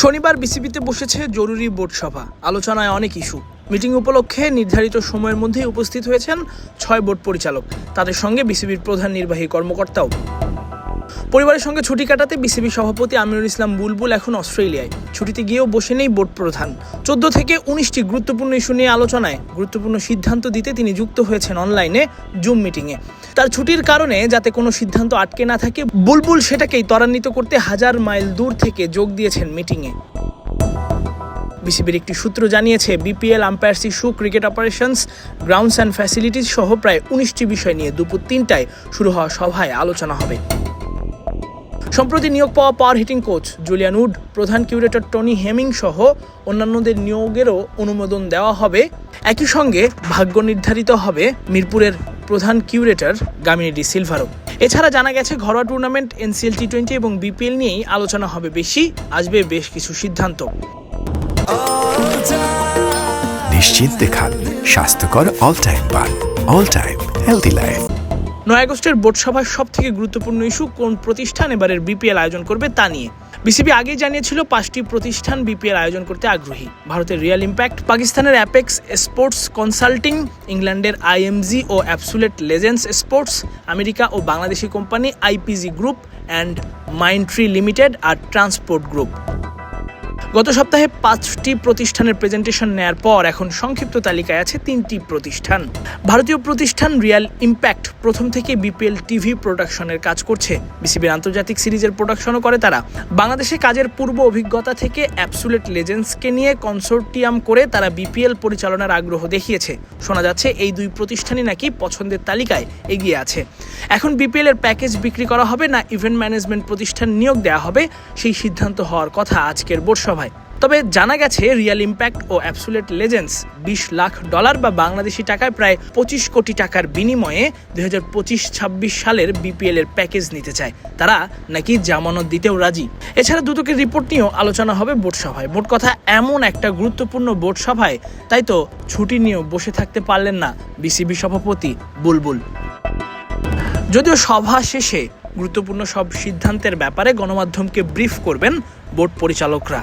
শনিবার বিসিবিতে বসেছে জরুরি বোর্ড সভা। আলোচনায় অনেক ইস্যু। মিটিং উপলক্ষে নির্ধারিত সময়ের মধ্যেই উপস্থিত হয়েছেন ছয় বোর্ড পরিচালক। তাদের সঙ্গে বিসিবির প্রধান নির্বাহী কর্মকর্তাও। পরিবারের সঙ্গে ছুটি কাটাতে বিসিবি সভাপতি আমিরুল ইসলাম বুলবুল এখন অস্ট্রেলিয়ায়। ছুটিতে গিয়েও বসে নেই বোর্ড প্রধান। চোদ্দ থেকে উনিশটি গুরুত্বপূর্ণ ইস্যু নিয়ে আলোচনায় গুরুত্বপূর্ণ সিদ্ধান্ত দিতে তিনি যুক্ত হয়েছেন অনলাইনে জুম মিটিংয়ে। তার ছুটির কারণে যাতে কোনো সিদ্ধান্ত আটকে না থাকে, বুলবুল সেটাকেই ত্বরান্বিত করতে হাজার মাইল দূর থেকে যোগ দিয়েছেন মিটিংয়ে। বিসিবির একটি সূত্র জানিয়েছে, BPL umpires issue, cricket operations, grounds and facilities সহ প্রায় উনিশটি বিষয় নিয়ে দুপুর তিনটায় শুরু হওয়া সভায় আলোচনা হবে। সম্প্রতি নিয়োগ পাওয়া power hitting coach Julian Wood প্রধান কিউরেটর টনি হেমিং সহ অন্যান্যদের নিয়োগেরও অনুমোদন দেওয়া হবে। একই সঙ্গে ভাগ্য নির্ধারিত হবে মিরপুরের প্রধান কিউরেটর গামিনী ডি সিলভারও। এছাড়া জানা গেছে, ঘরোয়া টুর্নামেন্ট এনসিএল টি টোয়েন্টি এবং বিপিএল নিয়েই আলোচনা হবে বেশি, আসবে বেশ কিছু সিদ্ধান্ত। নিশ্চিন্তে খান, স্বাস্থ্যকর অল টাইম পান অল টাইম হেলদি লাইফ নয় আগস্টের বোর্ড সভার সব থেকে গুরুত্বপূর্ণ ইস্যু কোন প্রতিষ্ঠান এবারের বিপিএল আয়োজন করবে তা নিয়ে। বিসিবি আগেই জানিয়েছিল পাঁচটি প্রতিষ্ঠান বিপিএল আয়োজন করতে আগ্রহী। ভারতের রিয়াল ইম্প্যাক্ট, পাকিস্তানের অ্যাপেক্স স্পোর্টস কনসাল্টিং, ইংল্যান্ডের আইএমজি ও অ্যাবসুলেট লেজেন্ডস স্পোর্টস, আমেরিকা ও Bangladeshi company IPG group and Mindtree limited R transport group. গত সপ্তাহে পাঁচটি প্রতিষ্ঠানের প্রেজেন্টেশন নেয়ার পর এখন সংক্ষিপ্ত তালিকায় আছে তিনটি প্রতিষ্ঠান। ভারতীয় প্রতিষ্ঠান রিয়াল ইম্প্যাক্ট প্রথম থেকে বিপিএল টিভি প্রোডাকশনের কাজ করছে। বিসিবির আন্তর্জাতিক সিরিজের প্রোডাকশনও করে তারা। বাংলাদেশে কাজের পূর্ব অভিজ্ঞতা থেকে অ্যাবসুলেট লেজেন্ডসকে নিয়ে কনসোর্টিয়াম করে তারা বিপিএল পরিচালনার আগ্রহ দেখিয়েছে। শোনা যাচ্ছে এই দুই প্রতিষ্ঠানই নাকি পছন্দের তালিকায় এগিয়ে আছে। এখন বিপিএল এর প্যাকেজ বিক্রি করা হবে না ইভেন্ট ম্যানেজমেন্ট প্রতিষ্ঠান নিয়োগ দেওয়া হবে, সেই সিদ্ধান্ত হওয়ার কথা আজকের বোর্ড সভায়। তবে জানা গেছে রিয়াল ইম্প্যাক্ট ও অ্যাবসুলেট লেজেন্স বিশ লাখ ডলার বা বাংলাদেশি টাকায় প্রায় পঁচিশ কোটি টাকার বিনিময়ে দুই হাজার পঁচিশ ছাব্বিশ সালের বিপিএল এর প্যাকেজ নিতে চায়। তারা নাকি জামানত দিতেও রাজি? এছাড়া দুদকের রিপোর্ট নিয়েও আলোচনা হবে বোর্ড সভায় মোট কথা, এমন একটা গুরুত্বপূর্ণ বোর্ড সভায় তাই তো ছুটি নিয়েও বসে থাকতে পারলেন না বিসিবি সভাপতি বুলবুল। যদিও সভা শেষে গুরুত্বপূর্ণ সব সিদ্ধান্তের ব্যাপারে গণমাধ্যমকে ব্রিফ করবেন বোর্ড পরিচালকরা।